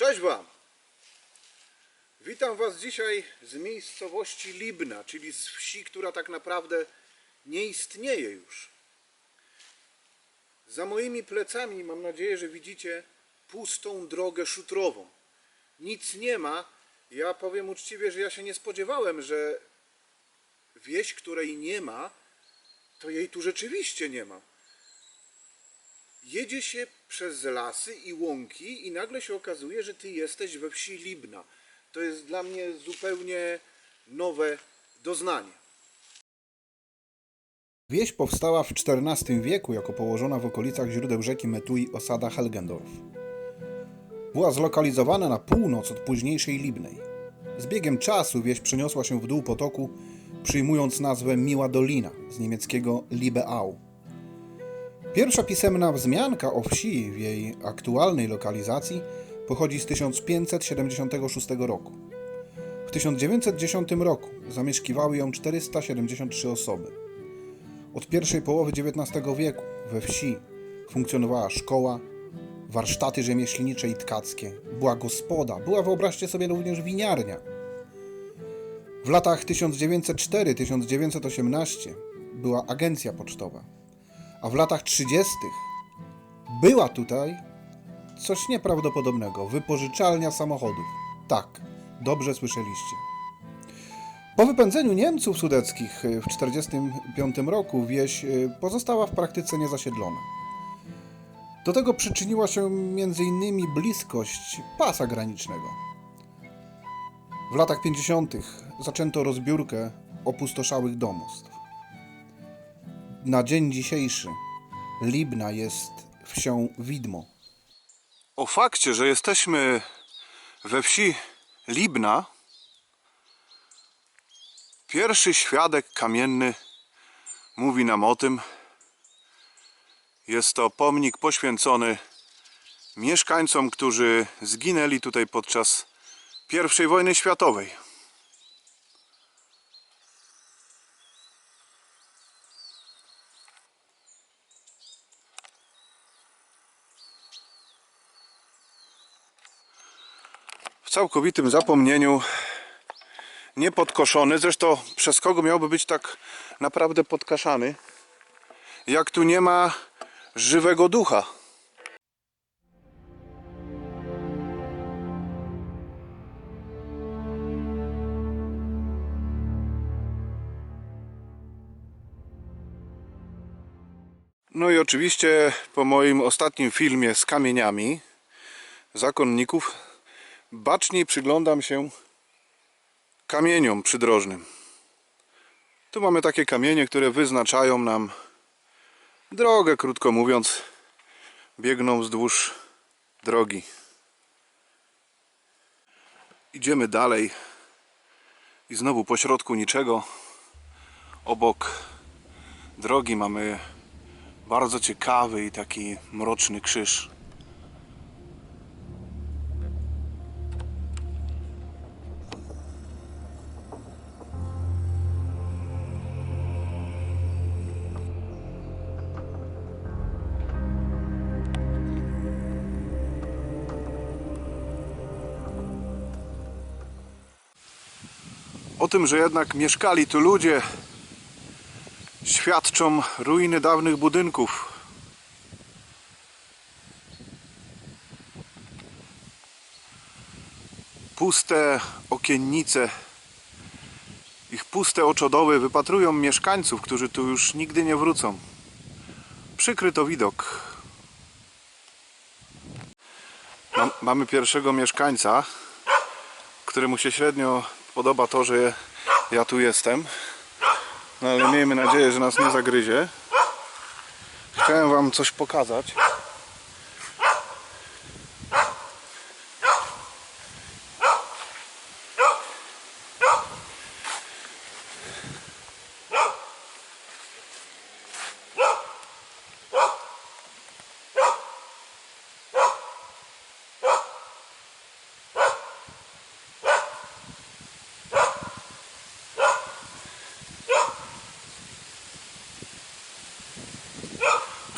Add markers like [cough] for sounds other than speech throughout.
Cześć Wam! Witam Was dzisiaj z miejscowości Libna, czyli z wsi, która tak naprawdę nie istnieje już. Za moimi plecami mam nadzieję, że widzicie pustą drogę szutrową. Nic nie ma. Ja powiem uczciwie, że ja się nie spodziewałem, że wieś, której nie ma, to jej tu rzeczywiście nie ma jedzie się przez lasy i łąki i nagle się okazuje, że ty jesteś we wsi Libna. To jest dla mnie zupełnie nowe doznanie. Wieś powstała w XIV wieku jako położona w okolicach źródeł rzeki Metui osada Helgendorf. Była zlokalizowana na północ od późniejszej Libnej. Z biegiem czasu wieś przeniosła się w dół potoku, przyjmując nazwę Miła Dolina z niemieckiego Libeau. Pierwsza pisemna wzmianka o wsi w jej aktualnej lokalizacji pochodzi z 1576 roku. W 1910 roku zamieszkiwały ją 473 osoby. Od pierwszej połowy XIX wieku we wsi funkcjonowała szkoła, warsztaty rzemieślnicze i tkackie, była gospoda, była wyobraźcie sobie również winiarnia. W latach 1904-1918 była agencja pocztowa a w latach 30. była tutaj coś nieprawdopodobnego wypożyczalnia samochodów. Tak, dobrze słyszeliście. Po wypędzeniu Niemców sudeckich w 1945 roku wieś y, pozostała w praktyce niezasiedlona. Do tego przyczyniła się m.in. bliskość pasa granicznego. W latach 50. zaczęto rozbiórkę opustoszałych domostw na dzień dzisiejszy Libna jest wsią widmo. O fakcie, że jesteśmy we wsi Libna, pierwszy świadek kamienny mówi nam o tym. Jest to pomnik poświęcony mieszkańcom, którzy zginęli tutaj podczas I wojny światowej. W całkowitym zapomnieniu, niepodkoszony. Zresztą przez kogo miałby być tak naprawdę podkaszany, jak tu nie ma żywego ducha. No i oczywiście po moim ostatnim filmie z kamieniami zakonników baczniej przyglądam się kamieniom przydrożnym. Tu mamy takie kamienie, które wyznaczają nam drogę, krótko mówiąc, biegną wzdłuż drogi. Idziemy dalej i znowu po środku niczego obok drogi mamy bardzo ciekawy i taki mroczny krzyż. Tym, że jednak mieszkali tu ludzie, świadczą ruiny dawnych budynków. Puste okiennice, ich puste oczodoły wypatrują mieszkańców, którzy tu już nigdy nie wrócą. Przykry to widok. Mam, mamy pierwszego mieszkańca, któremu się średnio podoba to, że ja tu jestem. No ale miejmy nadzieję, że nas nie zagryzie. Chciałem wam coś pokazać.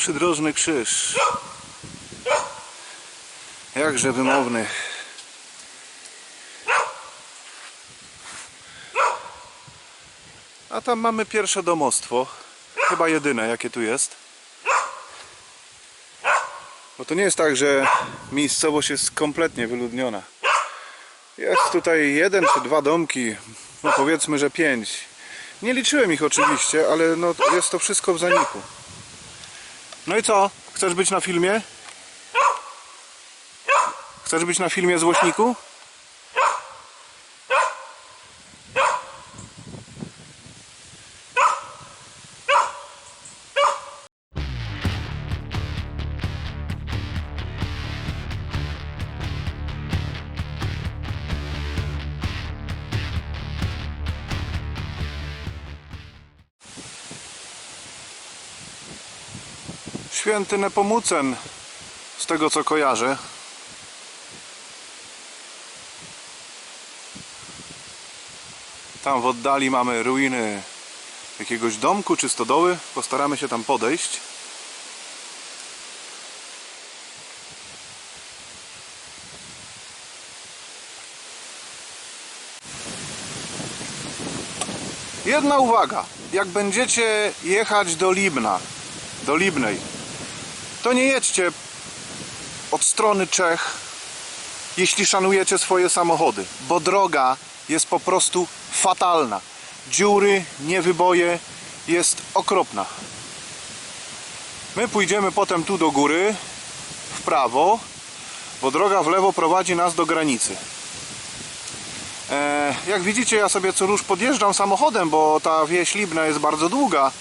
przydrożny krzyż. Jakże wymowny. A tam mamy pierwsze domostwo. Chyba jedyne, jakie tu jest. Bo to nie jest tak, że miejscowość jest kompletnie wyludniona. Jest tutaj jeden czy dwa domki, no powiedzmy, że pięć. Nie liczyłem ich oczywiście, ale no jest to wszystko w zaniku. No i co? Chcesz być na filmie? Chcesz być na filmie złośniku? Święty Nepomucen, z tego co kojarzę. Tam w oddali mamy ruiny jakiegoś domku czy stodoły. Postaramy się tam podejść. Jedna uwaga. Jak będziecie jechać do Libna, do Libnej, to nie jedźcie od strony Czech, jeśli szanujecie swoje samochody, bo droga jest po prostu fatalna. Dziury, niewyboje, jest okropna. My pójdziemy potem tu do góry, w prawo, bo droga w lewo prowadzi nas do granicy. E, jak widzicie, ja sobie co rusz podjeżdżam samochodem, bo ta wieś Libna jest bardzo długa,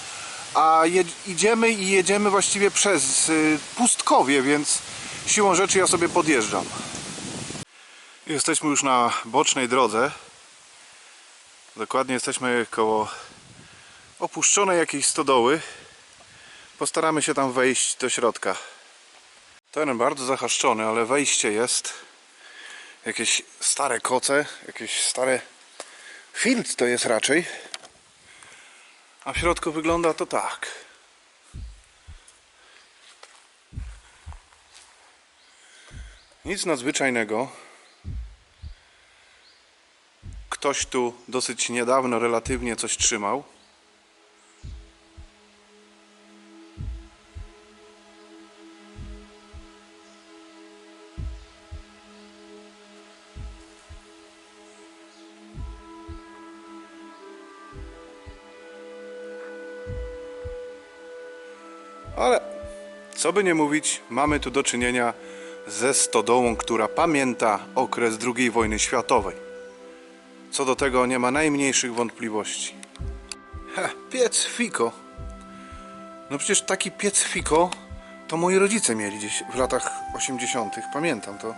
a idziemy i jedziemy właściwie przez y, pustkowie, więc siłą rzeczy ja sobie podjeżdżam. Jesteśmy już na bocznej drodze. Dokładnie jesteśmy koło opuszczonej jakiejś stodoły. Postaramy się tam wejść do środka. Teren bardzo zahaszczony, ale wejście jest. Jakieś stare koce, jakieś stare filc to jest raczej. A w środku wygląda to tak. Nic nadzwyczajnego. Ktoś tu dosyć niedawno relatywnie coś trzymał. Ale co by nie mówić, mamy tu do czynienia ze stodołą, która pamięta okres II wojny światowej. Co do tego nie ma najmniejszych wątpliwości. Ha, piec Fiko. No przecież taki piec Fiko to moi rodzice mieli gdzieś w latach 80. Pamiętam to.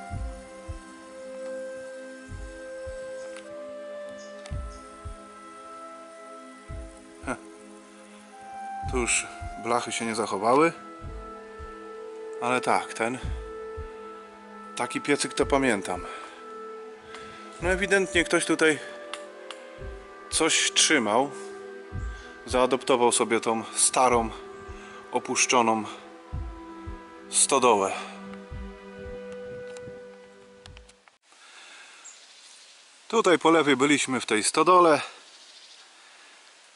Ha. Tu już blachy się nie zachowały. Ale tak, ten taki piecyk to pamiętam. No ewidentnie ktoś tutaj coś trzymał. Zaadoptował sobie tą starą, opuszczoną stodołę. Tutaj po lewej byliśmy w tej stodole.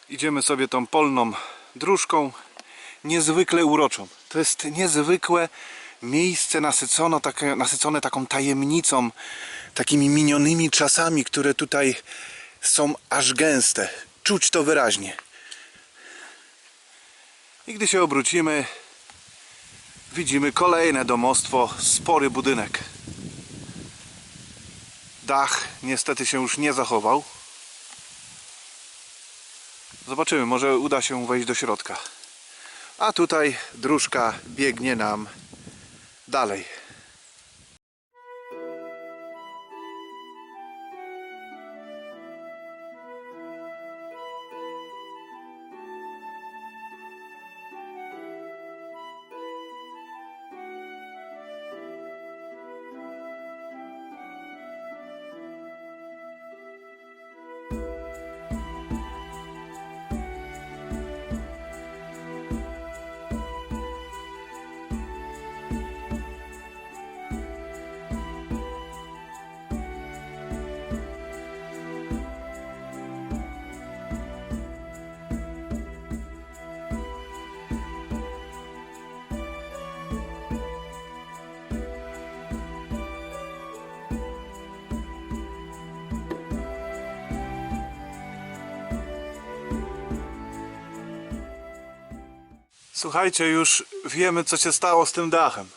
Idziemy sobie tą polną dróżką. Niezwykle uroczą. To jest niezwykłe miejsce nasycono, takie, nasycone taką tajemnicą, takimi minionymi czasami, które tutaj są aż gęste. Czuć to wyraźnie. I gdy się obrócimy, widzimy kolejne domostwo, spory budynek. Dach niestety się już nie zachował. Zobaczymy, może uda się wejść do środka. A tutaj dróżka biegnie nam dalej. Słuchajcie, już wiemy co się stało z tym dachem.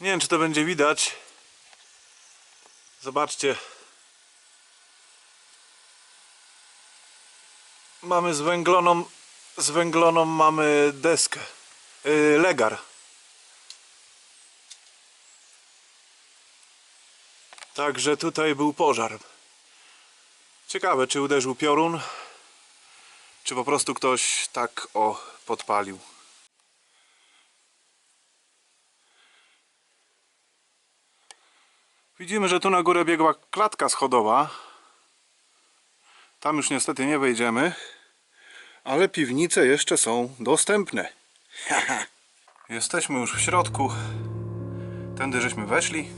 Nie wiem czy to będzie widać. Zobaczcie. Mamy zwęgloną, zwęgloną mamy deskę. Yy, legar. Także tutaj był pożar. Ciekawe, czy uderzył piorun, czy po prostu ktoś tak o podpalił. Widzimy, że tu na górę biegła klatka schodowa. Tam już niestety nie wejdziemy, ale piwnice jeszcze są dostępne. [laughs] Jesteśmy już w środku. Tędy żeśmy weszli.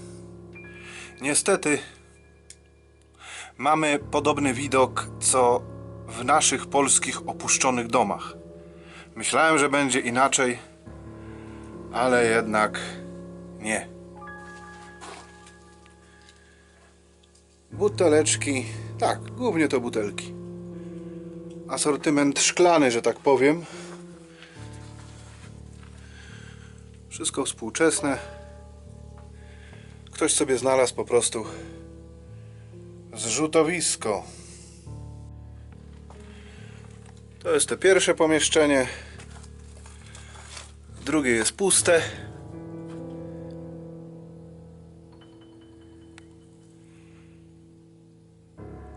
Niestety mamy podobny widok co w naszych polskich opuszczonych domach. Myślałem, że będzie inaczej, ale jednak nie. Buteleczki, tak, głównie to butelki. Asortyment szklany, że tak powiem. Wszystko współczesne. Ktoś sobie znalazł po prostu zrzutowisko. To jest to pierwsze pomieszczenie. Drugie jest puste.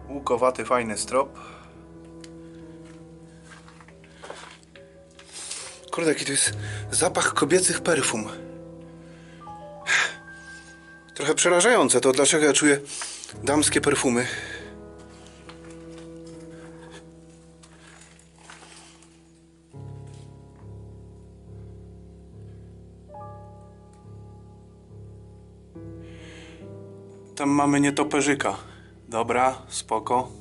Łukowaty, fajny strop. Kurde, jaki to jest zapach kobiecych perfum. Trochę przerażające to, dlaczego ja czuję damskie perfumy. Mamy nietoperzyka. Dobra, spoko.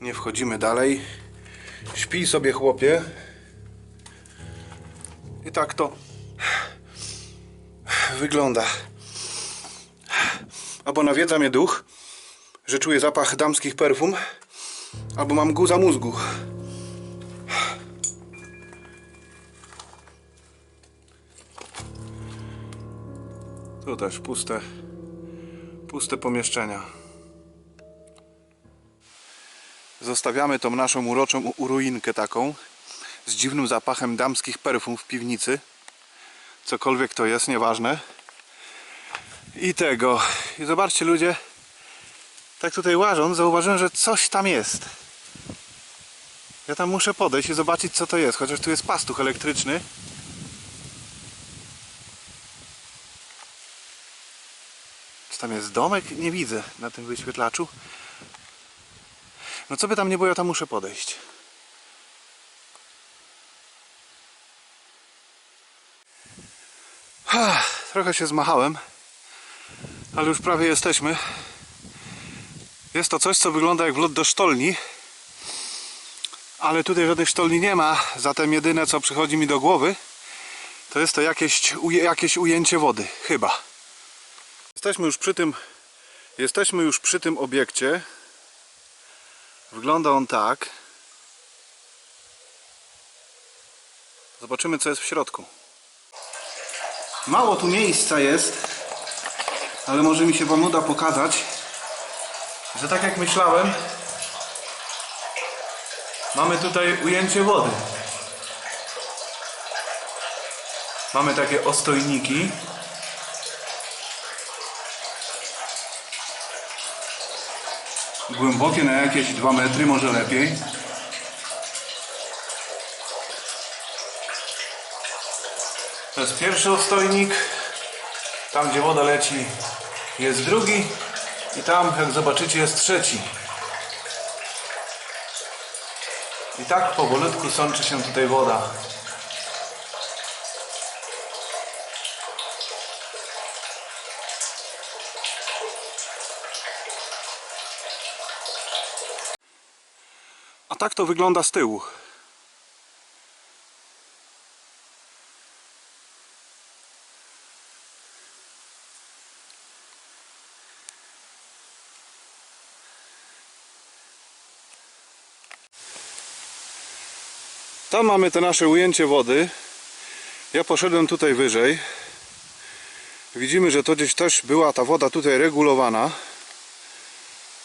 Nie wchodzimy dalej. Śpij sobie, chłopie. I tak to wygląda. Albo nawiedza mnie duch, że czuję zapach damskich perfum, albo mam guza mózgu. Tu też puste, puste pomieszczenia. Zostawiamy tą naszą uroczą uruinkę taką z dziwnym zapachem damskich perfum w piwnicy. Cokolwiek to jest, nieważne. I tego. I zobaczcie ludzie, tak tutaj łażąc, zauważyłem, że coś tam jest. Ja tam muszę podejść i zobaczyć co to jest, chociaż tu jest pastuch elektryczny. Tam jest domek? Nie widzę na tym wyświetlaczu. No co by tam nie było, ja tam muszę podejść. Trochę się zmachałem, ale już prawie jesteśmy. Jest to coś, co wygląda jak wlot do sztolni, ale tutaj żadnych sztolni nie ma, zatem jedyne co przychodzi mi do głowy, to jest to jakieś, jakieś ujęcie wody, chyba. Jesteśmy już przy tym, jesteśmy już przy tym obiekcie. Wygląda on tak. Zobaczymy co jest w środku. Mało tu miejsca jest, ale może mi się Wam uda pokazać, że tak jak myślałem, mamy tutaj ujęcie wody. Mamy takie ostojniki. Głębokie na jakieś 2 metry, może lepiej. To jest pierwszy ostojnik. Tam gdzie woda leci jest drugi. I tam jak zobaczycie jest trzeci. I tak powolutku sączy się tutaj woda. Tak to wygląda z tyłu. Tam mamy to nasze ujęcie wody. Ja poszedłem tutaj wyżej. Widzimy, że to gdzieś też była ta woda tutaj regulowana.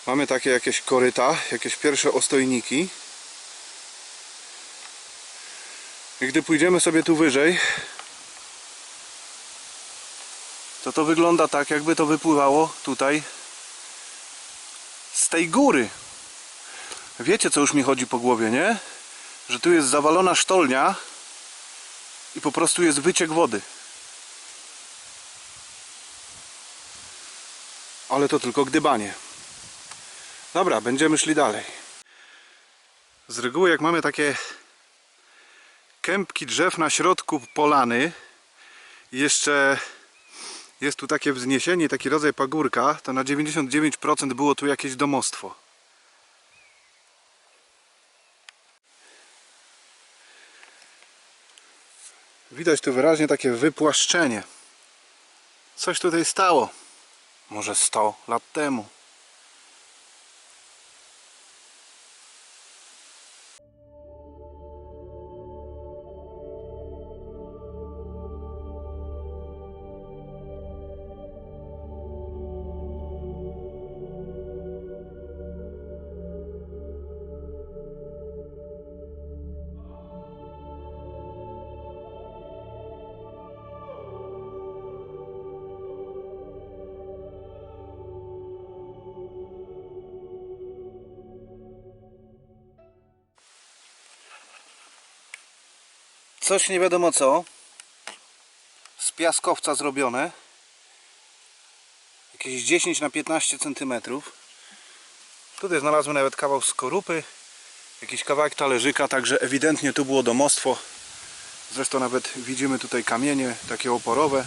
Mamy takie jakieś koryta, jakieś pierwsze ostojniki. I gdy pójdziemy sobie tu wyżej, to to wygląda tak, jakby to wypływało tutaj z tej góry. Wiecie, co już mi chodzi po głowie, nie? Że tu jest zawalona sztolnia i po prostu jest wyciek wody. Ale to tylko gdybanie. Dobra, będziemy szli dalej. Z reguły jak mamy takie kępki drzew na środku polany jeszcze jest tu takie wzniesienie, taki rodzaj pagórka, to na 99% było tu jakieś domostwo. Widać tu wyraźnie takie wypłaszczenie. Coś tutaj stało. Może 100 lat temu. Coś nie wiadomo co. Z piaskowca zrobione. Jakieś 10 na 15 cm. Tutaj znalazłem nawet kawał skorupy. Jakiś kawałek talerzyka, także ewidentnie tu było domostwo. Zresztą nawet widzimy tutaj kamienie, takie oporowe.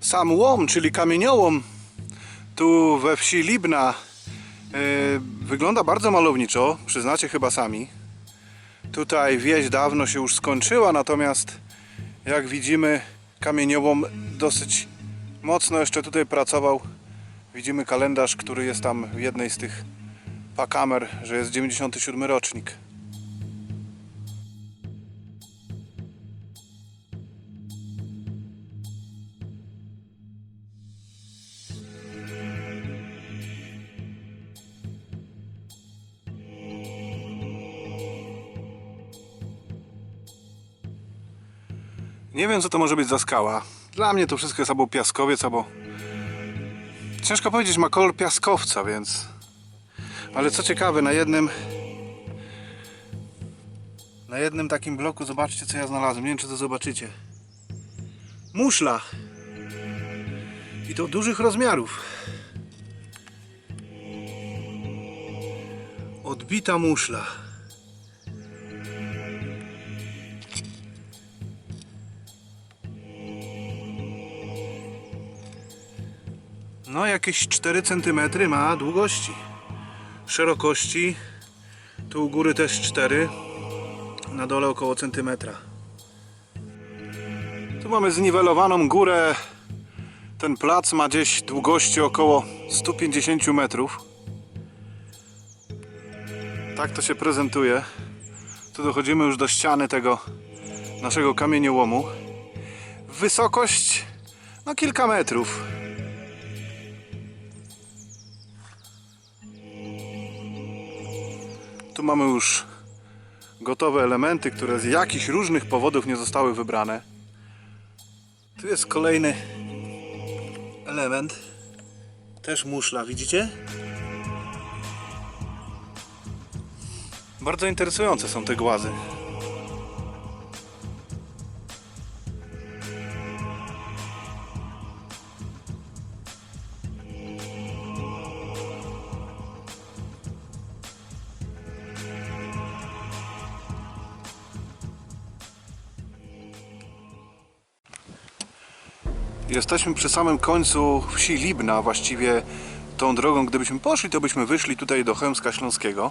Sam łom, czyli kamieniołom, tu we wsi Libna e, wygląda bardzo malowniczo, przyznacie chyba sami. Tutaj wieś dawno się już skończyła, natomiast jak widzimy kamieniołom dosyć mocno jeszcze tutaj pracował. Widzimy kalendarz, który jest tam w jednej z tych pakamer, że jest 97 rocznik. Nie wiem, co to może być za skała. Dla mnie to wszystko jest albo piaskowiec, albo... Ciężko powiedzieć, ma kolor piaskowca, więc... Ale co ciekawe, na jednym... Na jednym takim bloku, zobaczcie, co ja znalazłem. Nie wiem, czy to zobaczycie. Muszla. I to dużych rozmiarów. Odbita muszla. No, jakieś 4 cm ma długości. Szerokości. Tu u góry też 4. Na dole około centymetra. Tu mamy zniwelowaną górę. Ten plac ma gdzieś długości około 150 metrów. Tak to się prezentuje. Tu dochodzimy już do ściany tego naszego kamieniołomu. Wysokość no kilka metrów. Mamy już gotowe elementy, które z jakichś różnych powodów nie zostały wybrane. Tu jest kolejny element. Też muszla, widzicie? Bardzo interesujące są te głazy. Jesteśmy przy samym końcu wsi Libna, właściwie tą drogą, gdybyśmy poszli, to byśmy wyszli tutaj do Chełmska Śląskiego.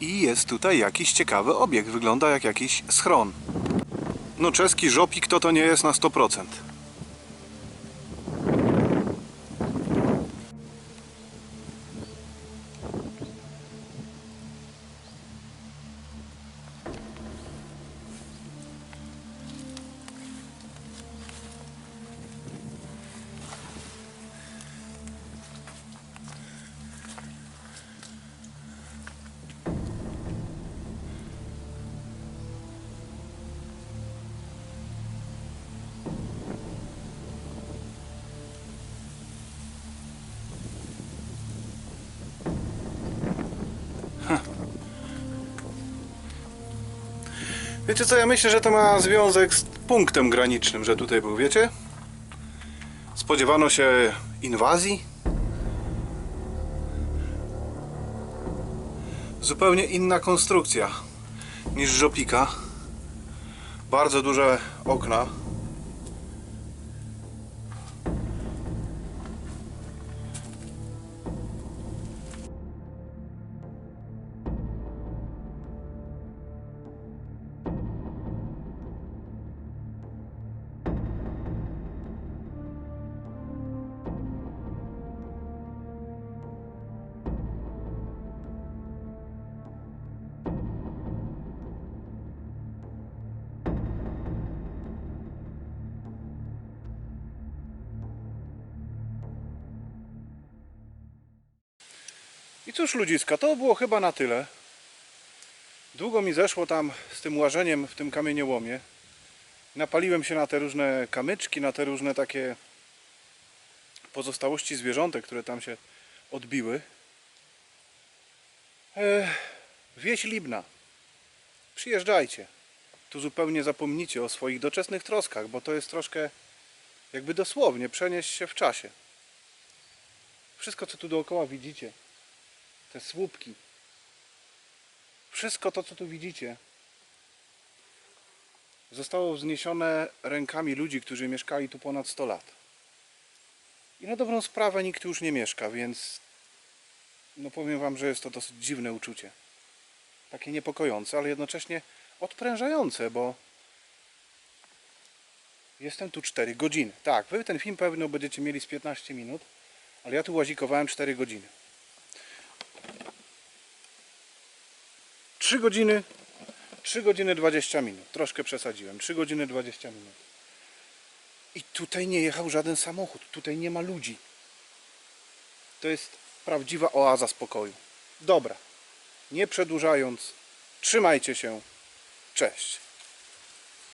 I jest tutaj jakiś ciekawy obiekt, wygląda jak jakiś schron. No czeski żopik to to nie jest na 100%. Wiecie co, ja myślę, że to ma związek z punktem granicznym, że tutaj był, wiecie? Spodziewano się inwazji? Zupełnie inna konstrukcja niż żopika. Bardzo duże okna. Cóż ludziska, to było chyba na tyle. Długo mi zeszło tam z tym łażeniem w tym kamieniołomie. Napaliłem się na te różne kamyczki, na te różne takie pozostałości zwierzątek, które tam się odbiły. Ech, wieś Libna. Przyjeżdżajcie. Tu zupełnie zapomnicie o swoich doczesnych troskach, bo to jest troszkę jakby dosłownie przenieść się w czasie. Wszystko co tu dookoła widzicie, te słupki, wszystko to co tu widzicie, zostało wzniesione rękami ludzi, którzy mieszkali tu ponad 100 lat. I na dobrą sprawę nikt już nie mieszka, więc no powiem wam, że jest to dosyć dziwne uczucie. Takie niepokojące, ale jednocześnie odprężające, bo jestem tu 4 godziny. Tak, wy ten film pewno będziecie mieli z 15 minut, ale ja tu łazikowałem 4 godziny. 3 godziny 3 godziny 20 minut. Troszkę przesadziłem. 3 godziny 20 minut. I tutaj nie jechał żaden samochód. Tutaj nie ma ludzi. To jest prawdziwa oaza spokoju. Dobra. Nie przedłużając, trzymajcie się. Cześć.